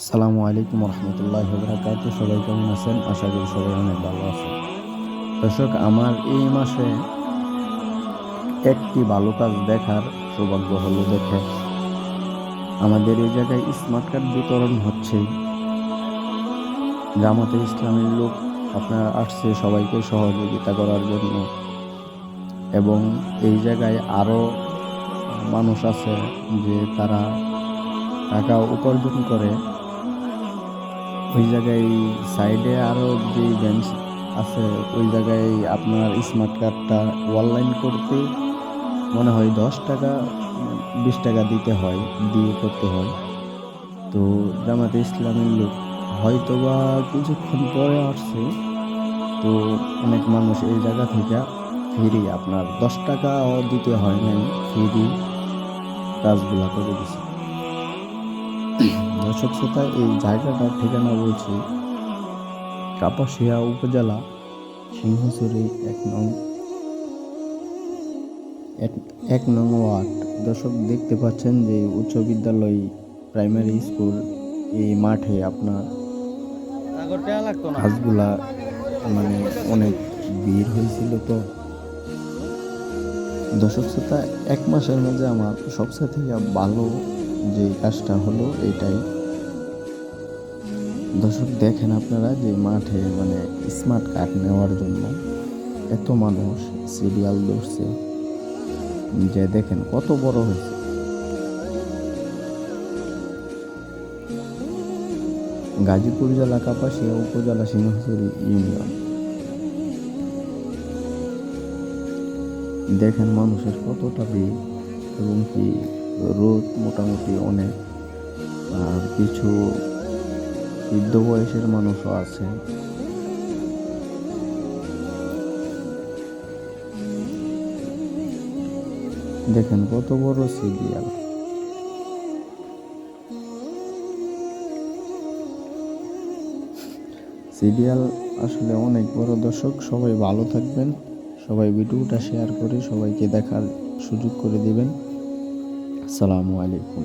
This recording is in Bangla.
আসসালামু আলাইকুম রহমতুল্লাহ বরকাত সবাই কেমন আছেন? আশা করি সবাই অনেক ভালো আছেন। দর্শক, আমার এই মাসে একটি ভালো কাজ দেখার সৌভাগ্য হলো দেখে আমাদের এই জায়গায় স্মার্ট কার্ড বিতরণ হচ্ছে জামাতে ইসলামের লোক আপনার আসছে সবাইকে সহযোগিতা করার জন্য। এবং এই জায়গায় আরও মানুষ আছে যে তারা টাকা উপার্জন করে। ওই জায়গায় সাইডে আরও যে বেঞ্চ আছে, ওই জায়গায় আপনার স্মার্ট কার্ডটা অনলাইন করতে মনে হয় দশ টাকা, বিশ টাকা দিতে হয়, দিয়ে করতে হয়। তো জামাতে ইসলামের লোক হয়তো বা কিছুক্ষণ পরে আসছে, তো অনেক মানুষ এই জায়গা থেকে ফ্রি আপনার দশ টাকাও দিতে হয় নাই, ফ্রি কাজগুলা করে দিছে। দর্শক শ্রোতা, এই জায়গাটার ঠিকানা বলছি কাপাসিয়া উপজেলা সিংহচুরি এক নং এক- নং ওয়ার্ড। দর্শক দেখতে পাচ্ছেন যে উচ্চ বিদ্যালয় প্রাইমারি স্কুল এই মাঠে আপনার কাজগুলা মানে অনেক ভিড় হয়েছিল তো। দর্শক শ্রোতা, এক মাসের মধ্যে আমার সবচেয়ে থেকে ভালো যে কাজটা হলো এটাই। দর্শক, দেখেন আপনারা যে মাঠে মানে স্মার্ট কার্ড নেওয়ার জন্য এত মানুষ সিরিয়াল ধরছে। যে দেখেন কত বড় হয়েছে। গাজীপুর জেলা, কাপাসিয়া উপজেলা, সিংহচুরি ইউনিয়ন। দেখেন মানুষের কতটা ভিড় এবং কি রোদ মোটামুটি অনেক। আর কিছু বৃদ্ধ বয়সের মানুষও আছে। দেখেন কত বড় সিরিয়াল। সিরিয়াল আসলে অনেক বড় দর্শক। সবাই ভালো থাকবেন। সবাই ভিডিওটা শেয়ার করে সবাইকে দেখার সুযোগ করে দিবেন। আসসালামু আলাইকুম।